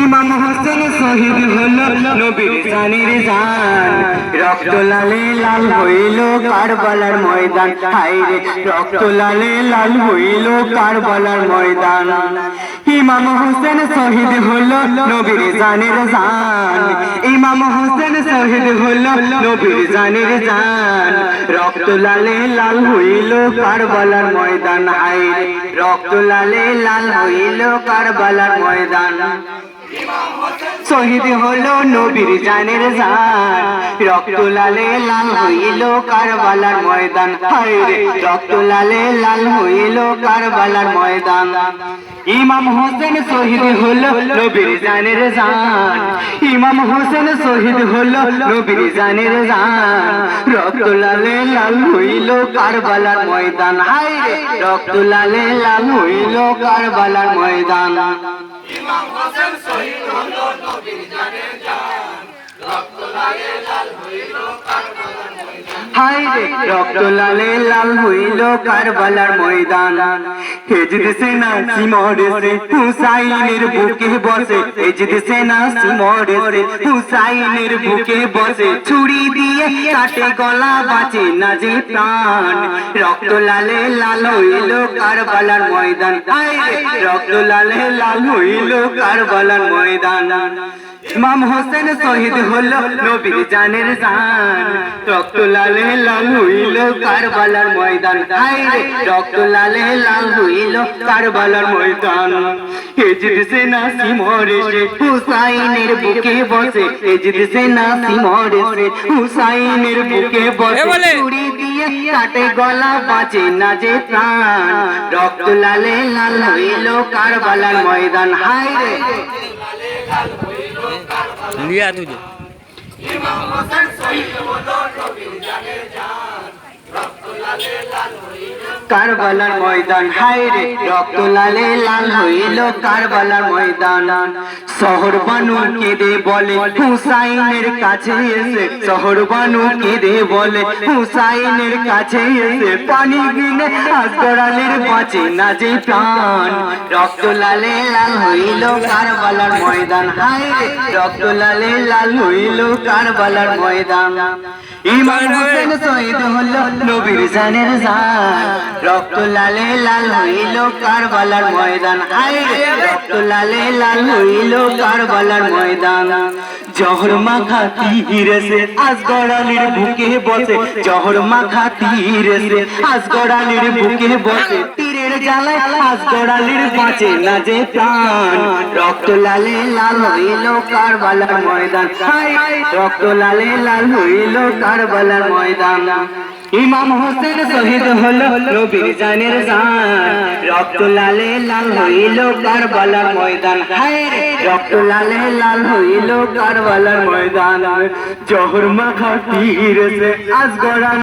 ইমাম হোসেন শহীদ হলো নবীর জানের জান। রক্ত লালে লাল হইল কারবালার ময়দান। হাইরে রক্ত লালে লাল হইল কারবালার ময়দান। ইমাম হোসেন শহীদ হলো নবীর জানের জান। ইমাম হোসেন শহীদ হলো নবীর জানের জান। রক্ত লালে লাল হইল কারবালার ময়দান। আই রক্ত লালে লাল হইল কারবালার ময়দান। শহীদ হলো নবীর জানের জান। রক্ত লালে লাল হইল কারবালার ময়দান। হায়রে রক্ত লালে লাল হইল কারবালার ময়দান। ইমাম হোসেন শহীদ হলো নবীর জানের জান। ইমাম হোসেন শহীদ হলো নবীর জানের জান। রক্ত লালে লাল হইল কারবালার ময়দান। হায়রে রক্ত লালে লাল হইল কারবালার ময়দান। ইমাম হোসেন শহীদ হলো নবীর জানে যায় রক্ত লালে লাল হইল কারবালার ময়দান। হেজিদ সেনা সিমরেছে হুসাইনের বুকে বসে। হেজিদ সেনা সিমরেছে হুসাইনের বুকে বসে। ছুরি দিয়ে কাটে গলা বাঁচে না যে প্রাণ। রক্ত লালে লাল হইল কারবালার ময়দান। রক্ত লালে লাল হইল কারবালার ময়দান। ইমাম হোসেন শহীদ হলো নবীর জানের জান। রক্ত লালে লাল হইল কারবালার ময়দান। হায় রে রক্ত লালে লাল হইল কারবালার ময়দান। এজিদ সেনা সিমরে সে হুসাইনের বুকে বসে। এজিদ সেনা সিমরে সে হুসাইনের বুকে বসে? ছুরি দিয়ে কাটে গলা বাঁচে না যে প্রাণ। রক্ত লালে লাল হইল কারবালার ময়দান। হায় রে। लिया तुझे কারবালার ময়দান। হায় রে রক্ত লালে লাল হইল কারবালার ময়দান। শহর বানু কেঁদে বলে, হুসাইনের কাছে এসে। শহর বানু কেঁদে বলে, হুসাইনের কাছে এসে। পানি গিনে আসগড়ালের বাঁচে না যে প্রাণ। রক্ত লালে লাল হইল কারবালার ময়দান। হায় রে রক্ত লালে লাল হইল কারবালার ময়দান। ইমাম হোসেন শহীদ হলো নবীর জানের জান। রক্ত লালে লাল হইল কারবালার ময়দান। হায় রক্ত লালে লাল হইল কারবালার ময়দান। জহর মাখা তীরেছে আজগড়ালির বুকে বসে। জহর মাখা তীরেছে আজগড়ালির বুকে বসে। তীরের জ্বালায় আজগড়ালির বাঁচে না যে প্রাণ। রক্ত লালে লাল হইল কারবালার ময়দান। রক্ত লালে লাল হইল কারবালার ময়দান। ইমাম হোসেন শহীদ হল নবীর জানের জান। রক্ত লালে লাল হইল কারবালার ময়দান। হায় রক্ত লালে লাল হইল কারবালার ময়দান। জহর মাখা তীর সে আজগড়া